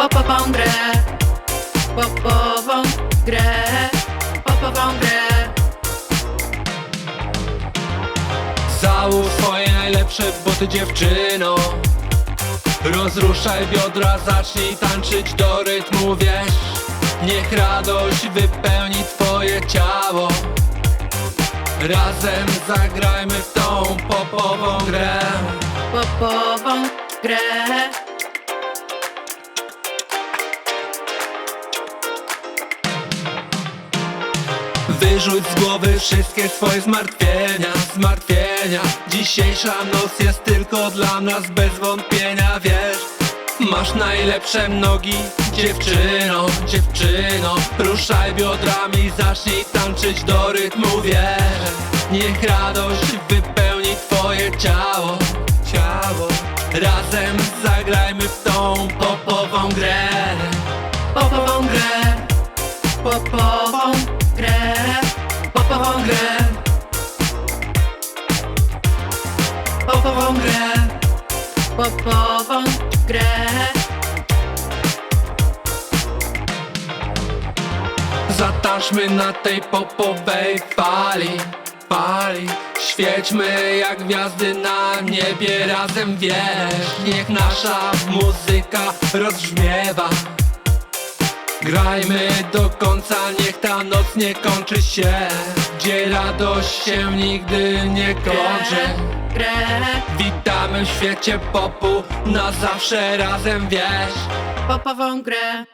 popową grę, popową grę. Załóż swoje najlepsze buty dziewczyno. Rozruszaj biodra, zacznij tańczyć do rytmu, wiesz? Niech radość wypełni twoje ciało. Razem zagrajmy w tą popową grę. Popową grę. Wyrzuć z głowy wszystkie swoje zmartwienia, zmartwienia. Dzisiejsza noc jest tylko dla nas bez wątpienia, wiesz? Masz najlepsze nogi, dziewczyno, dziewczyno. Ruszaj biodrami, zacznij tańczyć do rytmu, wiesz? Niech radość wypełni twoje ciało, ciało. Razem zagrajmy w tą popową grę. Popową grę, popową grę. Popową grę, popową grę. Zatańczmy na tej popowej fali, fali. Świećmy jak gwiazdy na niebie razem, wiesz Niech nasza muzyka rozbrzmiewa. Grajmy do końca, niech ta noc nie kończy się Gdzie radość się nigdy nie kończy Witamy w świecie popu, na zawsze razem, wiesz popową grę.